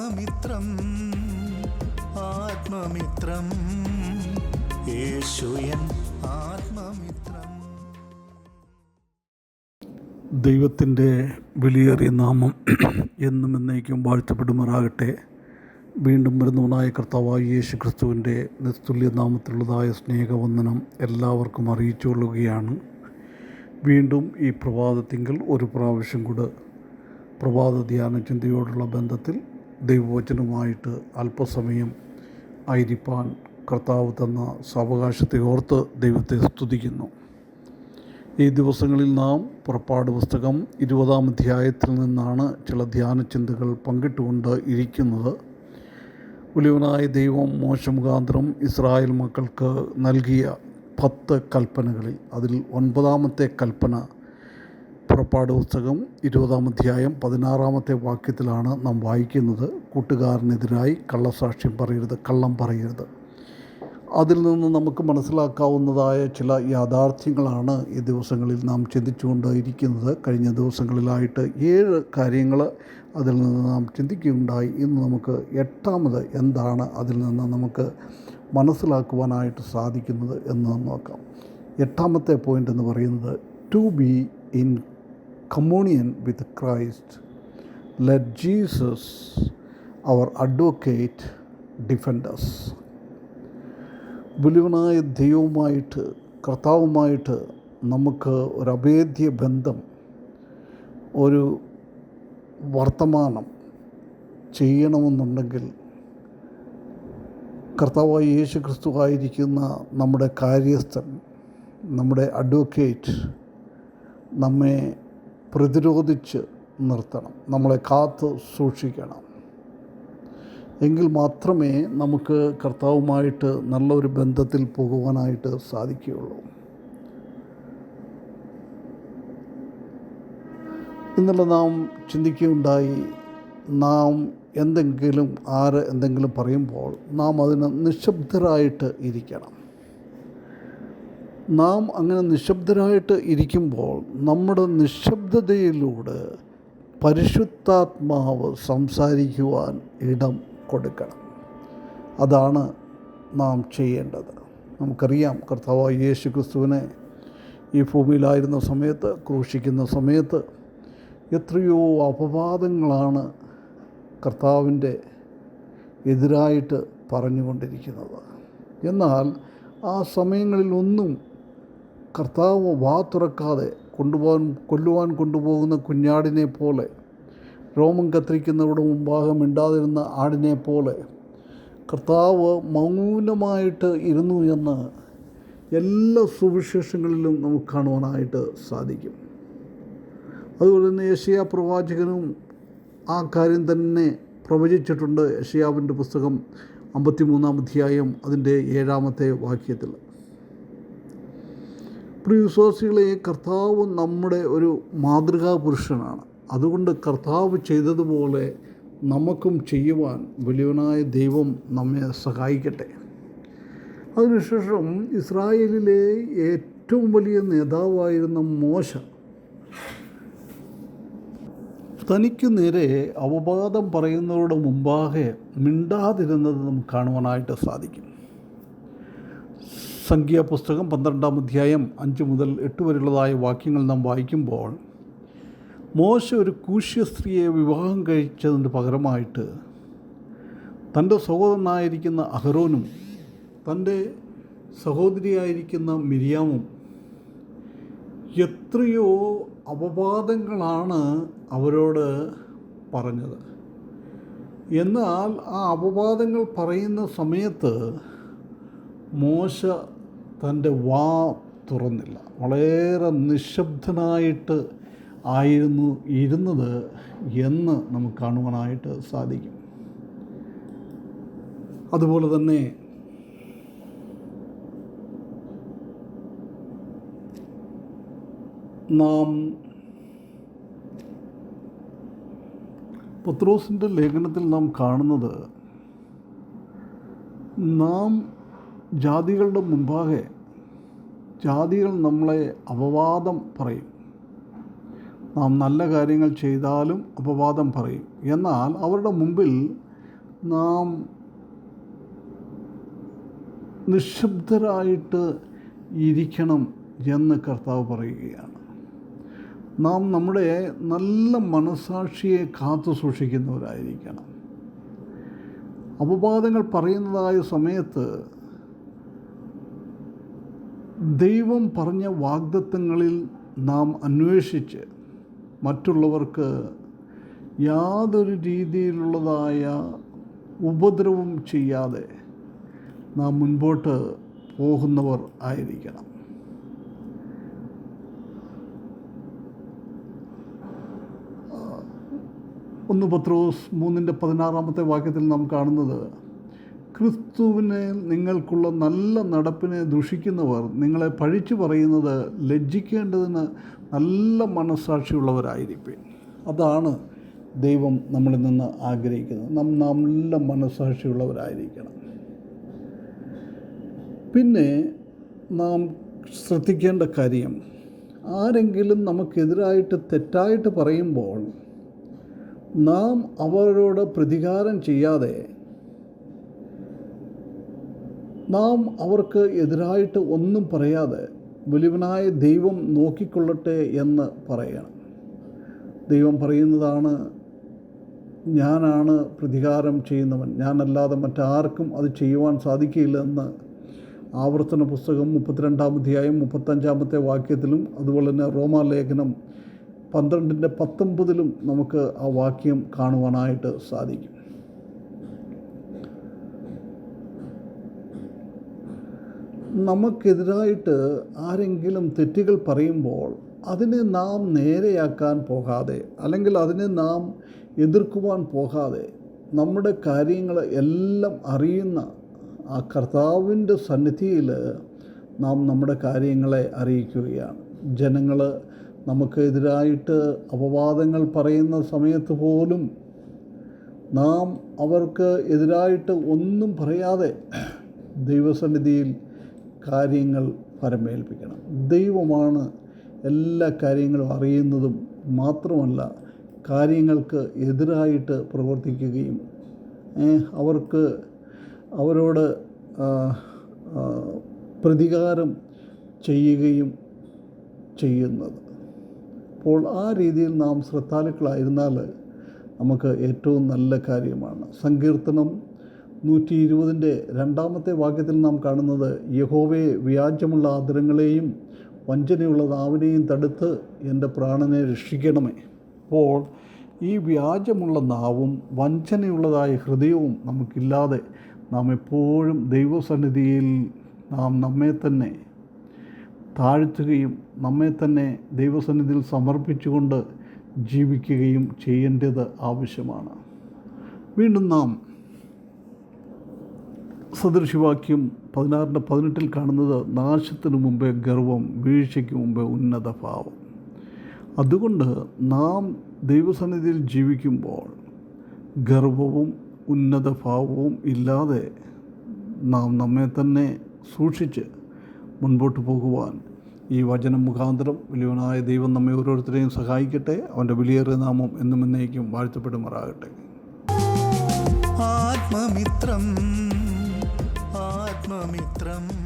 ആത്മമിത്രം ആത്മമിത്രം. യേശുയൻ ആത്മമിത്രം. ദൈവത്തിന്റെ വിലയേറിയ നാമം എന്നും എന്നേക്കും വാഴ്ത്തപ്പെടുമാറാകട്ടെ. വീണ്ടും വരുന്നവനായ കർത്താവായ യേശു ക്രിസ്തുവിന്റെ നിസ്തുല്യ നാമത്തിലുള്ളതായ സ്നേഹവന്ദനം എല്ലാവർക്കും അറിയിച്ചുകൊള്ളുകയാണ് വീണ്ടും ഈ പ്രഭാതത്തിങ്കൽ ഒരു പ്രാവശ്യം കൂടെ പ്രഭാത ധ്യാന ചിന്തയോടുള്ള ബന്ധത്തിൽ ദൈവവചനവുമായിട്ട് അല്പസമയം ആയിരിക്കാൻ കർത്താവ് തന്ന സാവകാശത്തെ ഓർത്ത് ദൈവത്തെ സ്തുതിക്കുന്നു. ഈ ദിവസങ്ങളിൽ നാം പുറപ്പാട് പുസ്തകം ഇരുപതാം അധ്യായത്തിൽ നിന്നാണ് ചില ധ്യാന ചിന്തകൾ പങ്കിട്ടുകൊണ്ട് ഇരിക്കുന്നത്. ഉലിവനായ ദൈവം മോശമുഖാന്തരം ഇസ്രായേൽ മക്കൾക്ക് നൽകിയ പത്ത് കൽപ്പനകളിൽ അതിൽ ഒൻപതാമത്തെ കൽപ്പന പുറപ്പാട് പുസ്തകം ഇരുപതാം അധ്യായം പതിനാറാമത്തെ വാക്യത്തിലാണ് നാം വായിക്കുന്നത്. കൂട്ടുകാരനെതിരായി കള്ളസാക്ഷ്യം പറയരുത് കള്ളം പറയരുത്. അതിൽ നിന്ന് നമുക്ക് മനസ്സിലാക്കാവുന്നതായ ചില യാഥാർത്ഥ്യങ്ങളാണ് ഈ ദിവസങ്ങളിൽ നാം ചിന്തിച്ചുകൊണ്ടിരിക്കുന്നത്. കഴിഞ്ഞ ദിവസങ്ങളിലായിട്ട് ഏഴ് കാര്യങ്ങൾ അതിൽ നിന്ന് നാം ചിന്തിക്കുകയുണ്ടായി. ഇന്ന് നമുക്ക് എട്ടാമത് എന്താണ് അതിൽ നിന്ന് നമുക്ക് മനസ്സിലാക്കുവാനായിട്ട് സാധിക്കുന്നത് എന്ന് നോക്കാം. എട്ടാമത്തെ പോയിന്റ് എന്ന് പറയുന്നത് to be in communion with Christ let Jesus our advocate defends ബുലിവനായ ദൈവവുമായിട്ട് കർത്താവുമായിട്ട് നമുക്ക് ഒരു അഭേദ്യ ബന്ധം ഒരു വർത്തമാനം ചെയ്യണമെന്നുണ്ടെങ്കിൽ കർത്താവായ യേശു ക്രിസ്തു ആയിരിക്കുന്ന നമ്മുടെ കാര്യസ്ഥൻ നമ്മുടെ അഡ്വക്കേറ്റ് നമ്മെ പ്രതിരോധിച്ച് നിർത്തണം. നമ്മളെ കാത്തു സൂക്ഷിക്കണം. എങ്കിൽ മാത്രമേ നമുക്ക് കർത്താവുമായിട്ട് നല്ലൊരു ബന്ധത്തിൽ പോകുവാനായിട്ട് സാധിക്കുകയുള്ളൂ. ഇന്നലെ നാം ചിന്തിക്കുകയുണ്ടായി നാം എന്തെങ്കിലും ആര് എന്തെങ്കിലും പറയുമ്പോൾ നാം അതിന് നിശബ്ദരായിട്ട് ഇരിക്കണം. നാം അങ്ങനെ നിശബ്ദരായിട്ട് ഇരിക്കുമ്പോൾ നമ്മുടെ നിശബ്ദതയിലൂടെ പരിശുദ്ധാത്മാവ് സംസാരിക്കുവാൻ ഇടം കൊടുക്കണം. അതാണ് നാം ചെയ്യേണ്ടത്. നമുക്കറിയാം കർത്താവായ യേശു ക്രിസ്തുവിനെ ഈ ഭൂമിയിലായിരുന്ന സമയത്ത് ക്രൂശിക്കുന്ന സമയത്ത് എത്രയോ അപവാദങ്ങളാണ് കർത്താവിന്റെ എതിരായിട്ട് പറഞ്ഞുകൊണ്ടിരിക്കുന്നത്. എന്നാൽ ആ സമയങ്ങളിലൊന്നും കർത്താവ് വാ തുറക്കാതെ കൊണ്ടുപോകാൻ കൊല്ലുവാൻ കൊണ്ടുപോകുന്ന കുഞ്ഞാടിനെ പോലെ രോമം കത്തിരിക്കുന്നവരുടെ മുമ്പാകെ മിണ്ടാതിരുന്ന ആടിനെ പോലെ കർത്താവ് മൗനമായിട്ട് ഇരുന്നു എന്ന് എല്ലാ സുവിശേഷങ്ങളിലും നമുക്ക് കാണുവാനായിട്ട് സാധിക്കും. അതുപോലെ തന്നെ ഏഷ്യാ പ്രവാചകനും ആ കാര്യം തന്നെ പ്രവചിച്ചിട്ടുണ്ട്. യശയാവിന്റെ പുസ്തകം അമ്പത്തിമൂന്നാം അധ്യായം അതിന്റെ ഏഴാമത്തെ വാക്യത്തിൽ. പ്രിയ വിശ്വാസികളെ കർത്താവ് നമ്മുടെ ഒരു മാതൃകാ പുരുഷനാണ് അതുകൊണ്ട് കർത്താവ് ചെയ്തതുപോലെ നമുക്കും ചെയ്യുവാൻ വലിയവനായ ദൈവം നമ്മെ സഹായിക്കട്ടെ. അതിനുശേഷം ഇസ്രായേലിലെ ഏറ്റവും വലിയ നേതാവായിരുന്ന മോശ തനിക്ക് നേരെ അപവാദം പറയുന്നവരുടെ മുമ്പാകെ മിണ്ടാതിരുന്നത് നമുക്ക് കാണുവാനായിട്ട് സാധിക്കും. സംഖ്യാപുസ്തകം പന്ത്രണ്ടാം അധ്യായം അഞ്ച് മുതൽ എട്ട് വരെയുള്ളതായ വാക്യങ്ങൾ നാം വായിക്കുമ്പോൾ മോശ ഒരു കൂശ്യ സ്ത്രീയെ വിവാഹം കഴിച്ചതിന് പകരമായിട്ട് തന്റെ സഹോദരനായിരിക്കുന്ന അഹരോനും തന്റെ സഹോദരിയായിരിക്കുന്ന മിരിയാമും എത്രയോ അപവാദങ്ങളാണ് അവരോട് പറഞ്ഞത്. എന്നാൽ ആ അപവാദങ്ങൾ പറയുന്ന സമയത്ത് മോശ തന്റെ വാ തുറന്നില്ല. വളരെ നിശബ്ദനായിട്ട് ആയിരുന്നു ഇരുന്നത് എന്ന് നമുക്ക് കാണുവാനായിട്ട് സാധിക്കും. അതുപോലെ തന്നെ നാം പത്രോസിന്റെ ലേഖനത്തിൽ നാം കാണുന്നത് നാം ജാതികളുടെ മുമ്പാകെ ജാതികൾ നമ്മളെ അപവാദം പറയും. നാം നല്ല കാര്യങ്ങൾ ചെയ്താലും അപവാദം പറയും. എന്നാൽ അവരുടെ മുമ്പിൽ നാം നിശബ്ദരായിട്ട് ഇരിക്കണം എന്ന് കർത്താവ് പറയുകയാണ്. നാം നമ്മുടെ നല്ല മനസാക്ഷിയെ കാത്തു സൂക്ഷിക്കുന്നവരായിരിക്കണം. അപവാദങ്ങൾ പറയുന്നതായ സമയത്ത് ദൈവം പറഞ്ഞ വാഗ്ദത്തങ്ങളിൽ നാം അന്വേഷിച്ച് മറ്റുള്ളവർക്ക് യാതൊരു രീതിയിലുള്ളതായ ഉപദ്രവം ചെയ്യാതെ നാം മുൻപോട്ട് പോകുന്നവർ ആയിരിക്കണം. ഒന്ന് പത്രോസ് മൂന്നിന്റെ പതിനാറാമത്തെ വാക്യത്തിൽ നാം കാണുന്നത് ക്രിസ്തുവിനെ നിങ്ങൾക്കുള്ള നല്ല നടപ്പിനെ ദുഷിക്കുന്നവർ നിങ്ങളെ പഴിച്ചു പറയുന്നത് ലജ്ജിക്കേണ്ടതിന് നല്ല മനസ്സാക്ഷിയുള്ളവരായിരിക്കും. അതാണ് ദൈവം നമ്മളിൽ നിന്ന് ആഗ്രഹിക്കുന്നത്. നാം നല്ല മനസ്സാക്ഷിയുള്ളവരായിരിക്കണം. പിന്നെ നാം ശ്രദ്ധിക്കേണ്ട കാര്യം ആരെങ്കിലും നമുക്കെതിരായിട്ട് തെറ്റായിട്ട് പറയുമ്പോൾ നാം അവരോട് പ്രതികാരം ചെയ്യാതെ നാം അവർക്ക് എതിരായിട്ട് ഒന്നും പറയാതെ വലിയവനായ ദൈവം നോക്കിക്കൊള്ളട്ടെ എന്ന് പറയണം. ദൈവം പറയുന്നതാണ് ഞാനാണ് പ്രതികാരം ചെയ്യുന്നവൻ. ഞാനല്ലാതെ മറ്റാർക്കും അത് ചെയ്യുവാൻ സാധിക്കില്ലെന്ന്. ആവർത്തന പുസ്തകം മുപ്പത്തിരണ്ടാം അധ്യായം മുപ്പത്തഞ്ചാമത്തെ വാക്യത്തിലും അതുപോലെ തന്നെ റോമാലേഖനം പന്ത്രണ്ടിന്റെ പത്തൊമ്പതിലും നമുക്ക് ആ വാക്യം കാണുവാനായിട്ട് സാധിക്കും. നമുക്കെതിരായിട്ട് ആരെങ്കിലും തെറ്റുകൾ പറയുമ്പോൾ അതിനെ നാം നേരെയാക്കാൻ പോകാതെ അല്ലെങ്കിൽ അതിനെ നാം എതിർക്കുവാൻ പോകാതെ നമ്മുടെ കാര്യങ്ങൾ എല്ലാം അറിയുന്ന ആ കർത്താവിന്റെ സന്നിധിയിൽ നാം നമ്മുടെ കാര്യങ്ങളെ അറിയിക്കുകയാണ്. ജനങ്ങൾ നമുക്കെതിരായിട്ട് അപവാദങ്ങൾ പറയുന്ന സമയത്ത് പോലും നാം അവർക്ക് എതിരായിട്ട് ഒന്നും പറയാതെ ദൈവസന്നിധിയിൽ കാര്യങ്ങൾ പരമേൽപ്പിക്കണം. ദൈവമാണ് എല്ലാ കാര്യങ്ങളും അറിയുന്നതും മാത്രമല്ല കാര്യങ്ങൾക്ക് എതിരായിട്ട് പ്രവർത്തിക്കുകയും അവർക്ക് അവരോട് പ്രതികാരം ചെയ്യുകയും ചെയ്യുന്നത്. അപ്പോൾ ആ രീതിയിൽ നാം ശ്രദ്ധാലുക്കളായിരുന്നാൽ നമുക്ക് ഏറ്റവും നല്ല കാര്യമാണ്. സങ്കീർത്തനം നൂറ്റി ഇരുപതിന്റെ രണ്ടാമത്തെ വാക്യത്തിൽ നാം കാണുന്നത് യഹോവയെ വ്യാജമുള്ള ആദരങ്ങളെയും വഞ്ചനയുള്ള നാവിനെയും തടുത്ത് എന്റെ പ്രാണനെ രക്ഷിക്കണമേ. അപ്പോൾ ഈ വ്യാജമുള്ള നാവും വഞ്ചനയുള്ളതായ ഹൃദയവും നമുക്കില്ലാതെ നാം എപ്പോഴും ദൈവസന്നിധിയിൽ നാം നമ്മെ തന്നെ താഴ്ത്തുകയും നമ്മെ തന്നെ ദൈവസന്നിധിയിൽ സമർപ്പിച്ചുകൊണ്ട് ജീവിക്കുകയും ചെയ്യേണ്ടത് ആവശ്യമാണ്. വീണ്ടും നാം സദൃശവാക്യം പതിനാറിന്റെ പതിനെട്ടിൽ കാണുന്നത് നാശത്തിന് മുമ്പേ ഗർവം വീഴ്ചയ്ക്ക് മുമ്പേ ഉന്നത ഭാവം. അതുകൊണ്ട് നാം ദൈവസന്നിധിയിൽ ജീവിക്കുമ്പോൾ ഗർവവും ഉന്നത ഭാവവും ഇല്ലാതെ നാം നമ്മെ തന്നെ സൂക്ഷിച്ച് മുൻപോട്ട് പോകുവാൻ ഈ വചനം മുഖാന്തരം വലിയവനായ ദൈവം നമ്മെ ഓരോരുത്തരെയും സഹായിക്കട്ടെ. അവന്റെ വിലയേറിയ നാമം എന്നും എന്നേക്കും വാഴ്ത്തപ്പെടുമാറാകട്ടെ. ആത്മമിത്രം ആത്മമിത്രം.